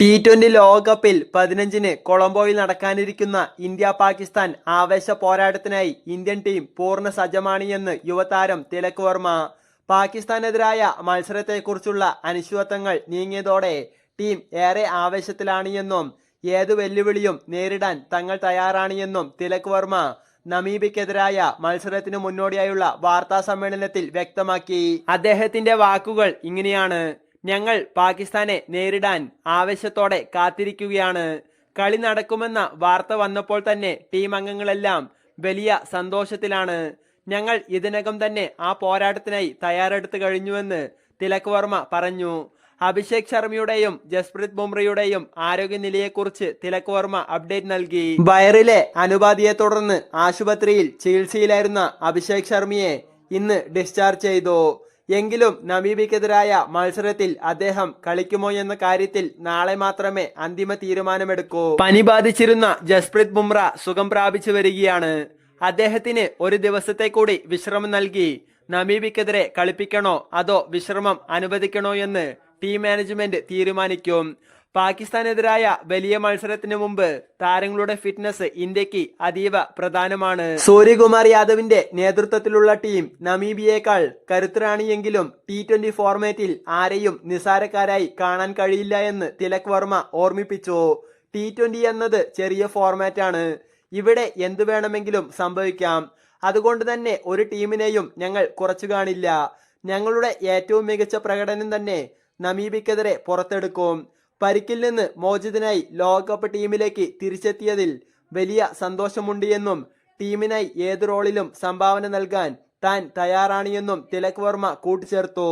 T twenty ലോകകപ്പിൽ പതിനഞ്ചിന് കൊളംബോയിൽ നടക്കാനിരിക്കുന്ന ഇന്ത്യ പാകിസ്ഥാൻ ആവേശ പോരാട്ടത്തിനായി ഇന്ത്യൻ ടീം പൂർണ സജ്ജമാണ് എന്ന് യുവതാരം തിലക് വർമ്മ. പാകിസ്ഥാനെതിരായ മത്സരത്തെക്കുറിച്ചുള്ള അനിശ്ചിതത്വങ്ങൾ നീങ്ങിയതോടെ ടീം ഏറെ ആവേശത്തിലാണ് എന്നും ഏതു വെല്ലുവിളിയും നേരിടാൻ തങ്ങൾ തയ്യാറാണ് എന്നും തിലക് വർമ്മ നമീബിക്കെതിരായ മത്സരത്തിനു മുന്നോടിയായുള്ള വാർത്താ സമ്മേളനത്തിൽ വ്യക്തമാക്കി. അദ്ദേഹത്തിന്റെ വാക്കുകൾ ഇങ്ങനെയാണ്. ഞങ്ങൾ പാകിസ്ഥാനെ നേരിടാൻ ആവേശത്തോടെ കാത്തിരിക്കുകയാണ്. കളി നടക്കുമെന്ന വാർത്ത വന്നപ്പോൾ തന്നെ ടീം അംഗങ്ങളെല്ലാം വലിയ സന്തോഷത്തിലാണ്. ഞങ്ങൾ ഇതിനകം തന്നെ ആ പോരാട്ടത്തിനായി തയ്യാറെടുത്തു കഴിഞ്ഞുവെന്ന് തിലക് വർമ്മ പറഞ്ഞു. അഭിഷേക് ശർമ്മയുടെയും ജസ്പ്രീത് ബുംറയുടെയും ആരോഗ്യനിലയെക്കുറിച്ച് തിലക് വർമ്മ അപ്ഡേറ്റ് നൽകി. വയറിലെ അനുപാതിയെ തുടർന്ന് ആശുപത്രിയിൽ ചികിത്സയിലായിരുന്ന അഭിഷേക് ശർമ്മയെ ഇന്ന് ഡിസ്ചാർജ് ചെയ്തു. എങ്കിലും നമീബിക്കെതിരായ മത്സരത്തിൽ അദ്ദേഹം കളിക്കുമോ എന്ന കാര്യത്തിൽ നാളെ മാത്രമേ അന്തിമ തീരുമാനമെടുക്കൂ. പനി ബാധിച്ചിരുന്ന ജസ്പ്രീത് ബുംറ സുഖം പ്രാപിച്ചു വരികയാണ്. അദ്ദേഹത്തിന് ഒരു ദിവസത്തെ കൂടി വിശ്രമം നൽകി. നമീബിക്കെതിരെ കളിപ്പിക്കണോ അതോ വിശ്രമം അനുവദിക്കണോ എന്ന് ടീം മാനേജ്മെന്റ് തീരുമാനിക്കും. പാകിസ്ഥാനെതിരായ വലിയ മത്സരത്തിന് മുമ്പ് താരങ്ങളുടെ ഫിറ്റ്നസ് ഇന്ത്യയ്ക്ക് അതീവ പ്രധാനമാണ്. സൂര്യകുമാർ യാദവിന്റെ നേതൃത്വത്തിലുള്ള ടീം നമീബിയേക്കാൾ കരുത്തരാണിയെങ്കിലും ടി ട്വന്റി ഫോർമാറ്റിൽ ആരെയും നിസാരക്കാരായി കാണാൻ കഴിയില്ല എന്ന് തിലക് വർമ്മ ഓർമ്മിപ്പിച്ചു. ടി ട്വന്റി എന്നത് ചെറിയ ഫോർമാറ്റാണ് ഇവിടെ എന്തു വേണമെങ്കിലും സംഭവിക്കാം. അതുകൊണ്ട് തന്നെ ഒരു ടീമിനെയും ഞങ്ങൾ കുറച്ചു കാണില്ല. ഞങ്ങളുടെ ഏറ്റവും മികച്ച പ്രകടനം തന്നെ നമീബിക്കെതിരെ പുറത്തെടുക്കും. പരിക്കിൽ നിന്ന് മോചിതനായി ലോകകപ്പ് ടീമിലേക്ക് തിരിച്ചെത്തിയതിൽ വലിയ സന്തോഷമുണ്ട് എന്നും ടീമിനായി ഏത് റോളിലും സംഭാവന നൽകാൻ താൻ തയ്യാറാണ് എന്നും തിലക് വർമ്മ കൂട്ടിച്ചേർത്തു.